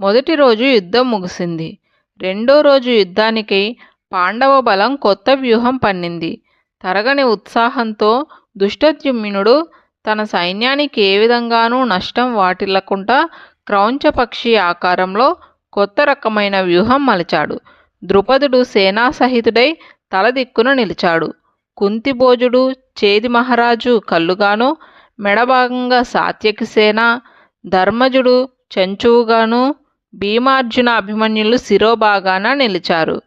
మొదటి రోజు యుద్ధం ముగిసింది. రెండో రోజు యుద్ధానికి పాండవ బలం కొత్త వ్యూహం పన్నింది. తరగని ఉత్సాహంతో దుష్టద్యుమ్నుడు తన సైన్యానికి ఏ విధంగానూ నష్టం వాటిల్లకుండా క్రౌంచపక్షి ఆకారంలో కొత్త రకమైన వ్యూహం మలిచాడు. ద్రుపదుడు సేనాసహితుడై తలదిక్కున నిలిచాడు. కుంతిభోజుడు చేది మహారాజు కళ్ళుగాను మెడభాగంగా సాత్యకి సేన ధర్మజుడు చెంచువుగాను భీమార్జున అభిమన్యులు శిరోభాగాన నిలిచారు.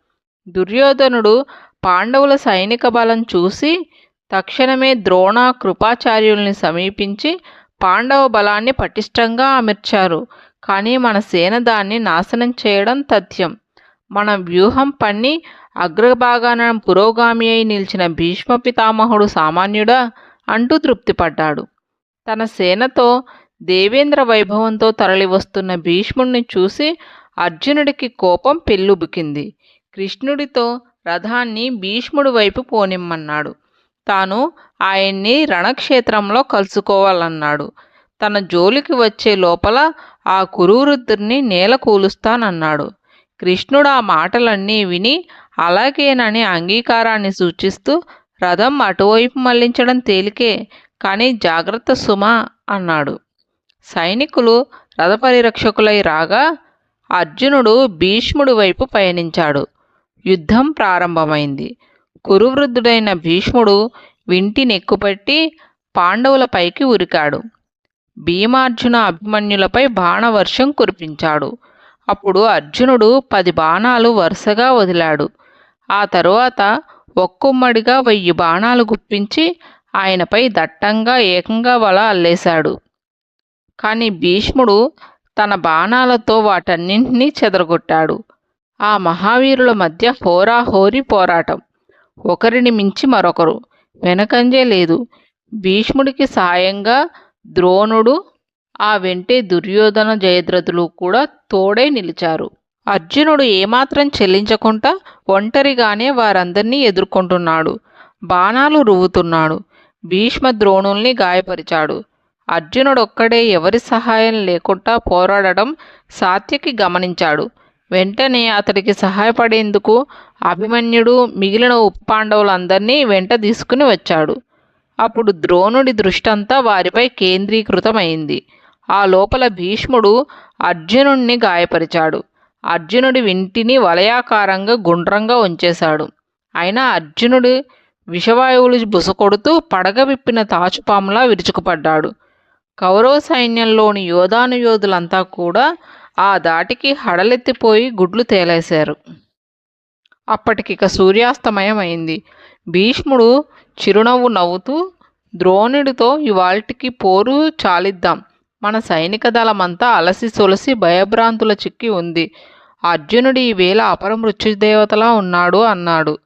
దుర్యోధనుడు పాండవుల సైనిక బలం చూసి తక్షణమే ద్రోణ కృపాచార్యుల్ని సమీపించి పాండవ బలాన్ని పటిష్టంగా అమర్చారు. కానీ మన సేన దాన్ని నాశనం చేయడం తథ్యం. మన వ్యూహం పన్ని అగ్రభాగాన పురోగామి అయి నిలిచిన భీష్మ పితామహుడు సామాన్యుడా అంటూ తృప్తిపడ్డాడు. తన సేనతో దేవేంద్ర వైభవంతో తరలివస్తున్న భీష్ముడిని చూసి అర్జునుడికి కోపం పెళ్ళుబుకింది. కృష్ణుడితో రథాన్ని భీష్ముడి వైపు పోనిమ్మన్నాడు. తాను ఆయన్ని రణక్షేత్రంలో కలుసుకోవాలన్నాడు. తన జోలికి వచ్చే లోపల ఆ కురువృద్ధుడిని నేల కూలుస్తానన్నాడు. కృష్ణుడు ఆ మాటలన్నీ విని అలాగేనని అంగీకారాన్ని సూచిస్తూ రథం అటువైపు మళ్ళించడం తేలికే కానీ జాగ్రత్త సుమా అన్నాడు. సైనికులు రథపరిరక్షకులై రాగా అర్జునుడు భీష్ముడి వైపు పయనించాడు. యుద్ధం ప్రారంభమైంది. కురువృద్ధుడైన భీష్ముడు వింటి నెక్కుపెట్టి పాండవులపైకి ఉరికాడు. భీమార్జున అభిమన్యులపై బాణవర్షం కురిపించాడు. అప్పుడు అర్జునుడు పది బాణాలు వరుసగా వదిలాడు. ఆ తరువాత ఒక్కొమ్మడిగా వెయ్యి బాణాలు గుప్పించి ఆయనపై దట్టంగా ఏకంగా వల అల్లేశాడు. కానీ భీష్ముడు తన బాణాలతో వాటన్నింటినీ చెదరగొట్టాడు. ఆ మహావీరుల మధ్య హోరాహోరీ పోరాటం. ఒకరిని మించి మరొకరు. వెనకంజే లేదు. భీష్ముడికి సాయంగా ద్రోణుడు ఆ వెంటే దుర్యోధన జయద్రథులు కూడా తోడై నిలిచారు. అర్జునుడు ఏమాత్రం చెల్లించకుండా ఒంటరిగానే వారందరినీ ఎదుర్కొంటున్నాడు. బాణాలు రువ్వుతున్నాడు. భీష్మ ద్రోణుల్ని గాయపరిచాడు. అర్జునుడొక్కడే ఎవరి సహాయం లేకుండా పోరాడడం సాత్యకి గమనించాడు. వెంటనే అతడికి సహాయపడేందుకు అభిమన్యుడు మిగిలిన ఉప్పాండవులందరినీ వెంట తీసుకుని వచ్చాడు. అప్పుడు ద్రోణుడి దృష్టంతా వారిపై కేంద్రీకృతమైంది. ఆ లోపల భీష్ముడు అర్జునుణ్ణి గాయపరిచాడు. అర్జునుడి వింటిని వలయాకారంగా గుండ్రంగా ఉంచేశాడు. అయినా అర్జునుడు విషవాయువులు బుసకొడుతూ పడగ విప్పిన తాచుపాములా విరుచుకుపడ్డాడు. కౌరవ సైన్యంలోని యోధానుయోధులంతా కూడా ఆ దాటికి హడలెత్తిపోయి గుడ్లు తేలేశారు. అప్పటికిక సూర్యాస్తమయం అయింది భీష్ముడు చిరునవ్వు నవ్వుతూ ద్రోణుడితో ఇవాల్టికి పోరు చాలిద్దాం. మన సైనిక దళమంతా అలసి సొలసి భయభ్రాంతుల చిక్కి ఉంది. అర్జునుడు ఈవేళ అపర మృత్యుదేవతలా ఉన్నాడు అన్నాడు.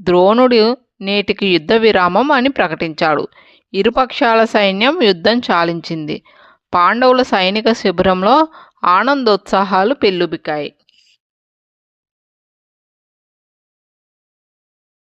ద్రోణుడు నేటికి యుద్ధ విరామం అని ప్రకటించాడు. ఇరుపక్షాల సైన్యం యుద్ధం చాలించింది. పాండవుల సైనిక శిబిరంలో ఆనందోత్సాహాలు పెల్లుబికాయి.